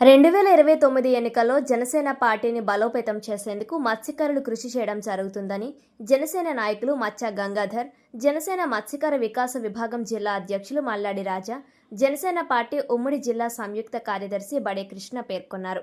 రెండు వేల ఇరవై తొమ్మిది ఎన్నికల్లో జనసేన పార్టీని బలోపేతం చేసేందుకు మత్స్యకారులు కృషి చేయడం జరుగుతుందని జనసేన నాయకులు మచ్చ గంగాధర్ జనసేన మత్స్యకార వికాస విభాగం జిల్లా అధ్యక్షులు మల్లాడి రాజా జనసేన పార్టీ ఉమ్మడి జిల్లా సంయుక్త కార్యదర్శి బడే కృష్ణ పేర్కొన్నారు.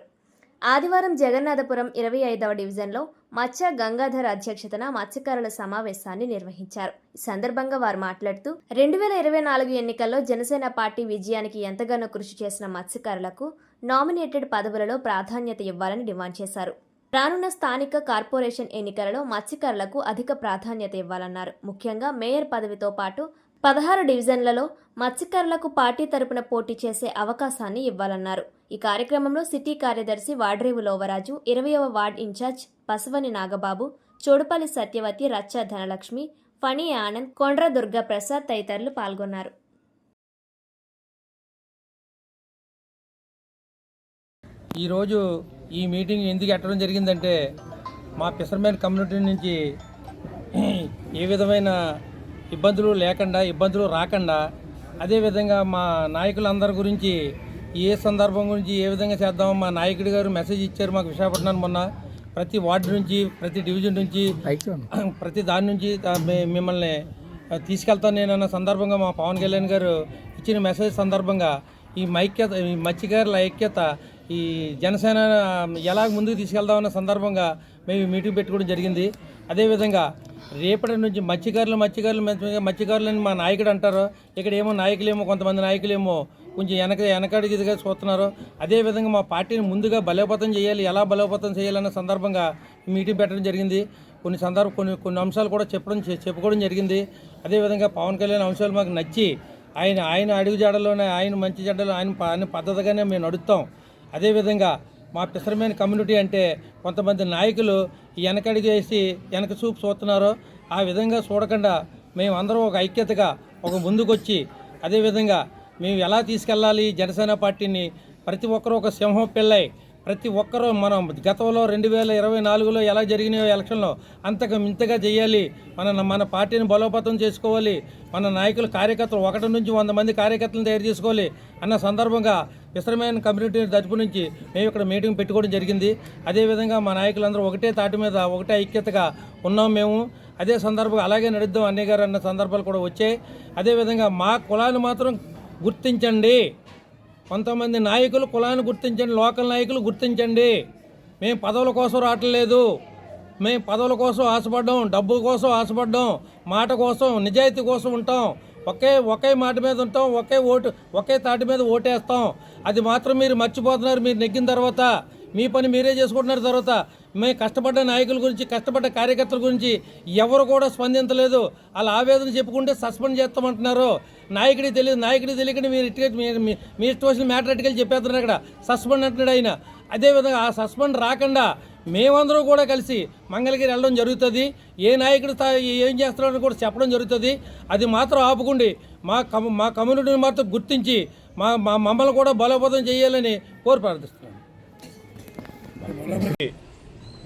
ఆదివారం జగన్నాథపురం ఇరవై ఐదవ డివిజన్లో మత్స్య గంగాధర్ అధ్యక్షతన మత్స్యకారుల సమావేశాన్ని నిర్వహించారు. ఈ సందర్భంగా వారు మాట్లాడుతూ రెండు వేల ఇరవై నాలుగు ఎన్నికల్లో జనసేన పార్టీ విజయానికి ఎంతగానో కృషి చేసిన మత్స్యకారులకు నామినేటెడ్ పదవులలో ప్రాధాన్యత ఇవ్వాలని డిమాండ్ చేశారు. రానున్న స్థానిక కార్పొరేషన్ ఎన్నికలలో మత్స్యకారులకు అధిక ప్రాధాన్యత ఇవ్వాలన్నారు. ముఖ్యంగా మేయర్ పదవితో పాటు పదహారు డివిజన్లలో మత్స్యకారులకు పార్టీ తరపున పోటీ చేసే అవకాశాన్ని ఇవ్వాలన్నారు. ఈ కార్యక్రమంలో సిటీ కార్యదర్శి వాడ్రేవు లోవరాజు ఇరవయవ వార్డ్ ఇన్ఛార్జ్ పసవని నాగబాబు చోడుపల్లి సత్యవతి రచ్చ ధనలక్ష్మి ఫణి ఆనంద్ కొండ్ర దుర్గా ప్రసాద్ తదితరులు పాల్గొన్నారు. ఈరోజు ఈ మీటింగ్ ఎందుకు ఎట్టడం జరిగిందంటే మా ఫిషర్మెన్ కమ్యూనిటీ నుంచి ఏ విధమైన ఇబ్బందులు లేకుండా ఇబ్బందులు రాకుండా అదేవిధంగా మా నాయకులందరి గురించి ఏ సందర్భం గురించి ఏ విధంగా చేద్దాం మా నాయకుడి గారు మెసేజ్ ఇచ్చారు మాకు విశాఖపట్నం మొన్న. ప్రతి వార్డు నుంచి ప్రతి డివిజన్ నుంచి ప్రతి దాని నుంచి మిమ్మల్ని తీసుకెళ్తాను నేను అన్న సందర్భంగా మా పవన్ కళ్యాణ్ గారు ఇచ్చిన మెసేజ్ సందర్భంగా ఈ మైక్యత ఈ మత్స్యకారుల ఐక్యత ఈ జనసేన ఎలా ముందుకు తీసుకెళ్దామన్న సందర్భంగా మేము మీటింగ్ పెట్టుకోవడం జరిగింది. అదేవిధంగా రేపటి నుంచి మత్స్యకారులు మత్స్యకారులు మత్స్యకారులని మా నాయకుడు అంటారు. ఇక్కడ ఏమో నాయకులేమో కొంతమంది నాయకులేమో కొంచెం వెనక వెనకడిగిదిగా చూస్తున్నారు. అదేవిధంగా మా పార్టీని ముందుగా బలోపేతం చేయాలి ఎలా బలోపేతం చేయాలన్న సందర్భంగా మీటింగ్ పెట్టడం జరిగింది. కొన్ని సందర్భ కొన్ని కొన్ని అంశాలు కూడా చెప్పడం చెప్పుకోవడం జరిగింది. అదేవిధంగా పవన్ కళ్యాణ్ అంశాలు మాకు నచ్చి ఆయన ఆయన అడుగు జాడలోనే ఆయన మంచి జడ్డలో ఆయన ఆయన పద్ధతిగానే మేము నడుస్తాం అదేవిధంగా మా పిసరమైన కమ్యూనిటీ అంటే కొంతమంది నాయకులు ఈ వెనకడుగు వేసి వెనక చూపు చూస్తున్నారో. ఆ విధంగా చూడకుండా మేము అందరం ఒక ఐక్యతగా ఒక ముందుకొచ్చి అదేవిధంగా మేము ఎలా తీసుకెళ్ళాలి? జనసేన పార్టీని ప్రతి ఒక్కరూ ఒక సింహం పిల్లై ప్రతి ఒక్కరూ మనం గతంలో రెండు వేల ఇరవై నాలుగులో ఎలా జరిగినాయో ఎలక్షన్లో అంతకు మింతగా చేయాలి. మన మన పార్టీని బలోపేతం చేసుకోవాలి. మన నాయకులు కార్యకర్తలు ఒకటి నుంచి వంద మంది కార్యకర్తలను తయారు చేసుకోవాలి అన్న సందర్భంగా విశ్రమైన కమ్యూనిటీ తరపు నుంచి మేము ఇక్కడ మీటింగ్ పెట్టుకోవడం జరిగింది. అదేవిధంగా మా నాయకులందరూ ఒకటే తాటి మీద ఒకటే ఐక్యతగా ఉన్నాం మేము. అదే సందర్భంగా అలాగే నడుద్దాం అన్నయ్య గారు అన్న సందర్భాలు కూడా వచ్చాయి. అదేవిధంగా మా కులాన్ని మాత్రం గుర్తించండి. కొంతమంది నాయకులు కులాన్ని గుర్తించండి లోకల్ నాయకులు గుర్తించండి. మేము పదవుల కోసం రావట్లేదు. మేము పదవుల కోసం ఆశపడ్డాం డబ్బు కోసం ఆశపడ్డాం మాట కోసం నిజాయితీ కోసం ఉంటాం. ఒకే ఒకే మాట మీద ఉంటాం ఒకే ఓటు ఒకే తాటి మీద ఓటేస్తాం. అది మాత్రం మీరు మర్చిపోతున్నారు మీరు నెగ్గిన తర్వాత. మీ పని మీరే చేసుకుంటున్నారు తర్వాత మేము కష్టపడ్డ నాయకుల గురించి కష్టపడ్డ కార్యకర్తల గురించి ఎవరు కూడా స్పందించలేదు. వాళ్ళ ఆవేదన చెప్పుకుంటే సస్పెండ్ చేస్తామంటున్నారు. నాయకుడికి తెలియదు నాయకుడికి తెలియకుండా మీరు ఇటుక మీ- మీ- ఇష్టం వచ్చిన మ్యాటర్ అటుకెళ్ళి చెప్పేస్తున్నారు అక్కడ. సస్పెండ్ అంటున్నాడు ఆయన. అదేవిధంగా ఆ సస్పెండ్ రాకుండా మేమందరం కూడా కలిసి మంగళగిరి వెళ్ళడం జరుగుతుంది. ఏ నాయకుడు ఏం చేస్తున్నాడని కూడా చెప్పడం జరుగుతుంది. అది మాత్రం ఆపుకుండి మా కమ్యూ- మా కమ్యూనిటీని మాత్రం గుర్తించి మా మా మమ్మల్ని కూడా బలోపేతం చేయాలని కోరి ప్రార్థిస్తున్నాను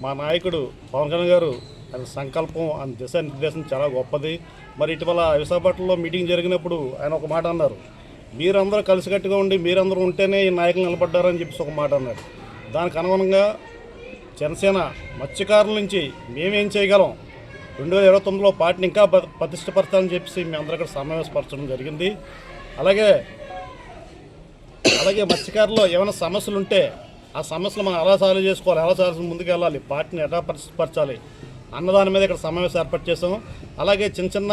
మా నాయకుడు పవన్ కళ్యాణ్ గారు ఆయన సంకల్పం ఆయన దిశానిర్దేశం చాలా గొప్పది. మరి ఇటీవల విశాఖపట్నంలో మీటింగ్ జరిగినప్పుడు ఆయన ఒక మాట అన్నారు. మీరందరూ కలిసికట్టుగా ఉండి మీరందరూ ఉంటేనే ఈ నాయకులు నిలబడ్డారని చెప్పేసి ఒక మాట అన్నారు. దానికి అనుగుణంగా జనసేన మత్స్యకారుల నుంచి మేమేం చేయగలం? రెండు వేల ఇరవై తొమ్మిదిలో పార్టీని ఇంకా ప్రతిష్టపరచాలని చెప్పేసి మేము అందరూ ఇక్కడ సమావేశపరచడం జరిగింది. అలాగే అలాగే మత్స్యకారులో ఏమైనా సమస్యలు ఉంటే ఆ సమస్యలు మనం ఎలా సాల్వ్ చేసుకోవాలి ఎలా సాల్వ్ ముందుకు వెళ్ళాలి పార్టీని ఎలా పరిస్థితిపరచాలి అన్నదాని మీద ఇక్కడ సమావేశం ఏర్పాటు చేసాం. అలాగే చిన్న చిన్న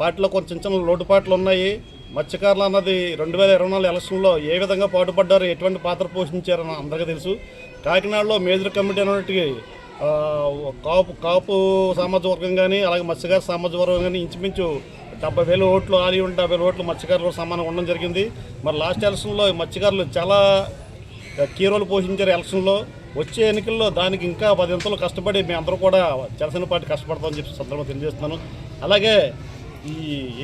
పార్టీలో కొన్ని చిన్న చిన్న లోటుపాట్లు ఉన్నాయి. మత్స్యకారులు అన్నది రెండు వేల ఇరవై నాలుగు ఎలక్షన్లో ఏ విధంగా పాటుపడ్డారు ఎటువంటి పాత్ర పోషించారని అందరికీ తెలుసు. కాకినాడలో మేజర్ కమిటీ అనేటికి కాపు కాపు సామాజిక వర్గం కానీ అలాగే మత్స్యకార సామాజిక వర్గం కానీ ఇంచుమించు డెబ్బై వేల ఓట్లు ఆలి ఉంటే డెబ్బై వేల ఓట్లు మత్స్యకారులు సమానంగా ఉండడం జరిగింది. మరి లాస్ట్ ఎలక్షన్లో మత్స్యకారులు చాలా కీ రోల్ పోషించారు ఎలక్షన్లో. వచ్చే ఎన్నికల్లో దానికి ఇంకా పదింతలు కష్టపడి మేము అందరూ కూడా జనసేన పార్టీ కష్టపడతామని చెప్పి సందర్భంగా తెలియజేస్తున్నాను. అలాగే ఈ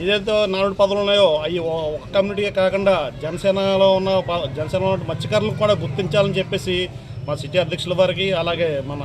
ఏదైతే నాలుగు పదవులు ఉన్నాయో అవి ఒక కమ్యూనిటీయే కాకుండా జనసేనలో ఉన్న జనసేనలో ఉన్న మత్స్యకారులను కూడా గుర్తించాలని చెప్పేసి మా సిటీ అధ్యక్షుల వారికి అలాగే మన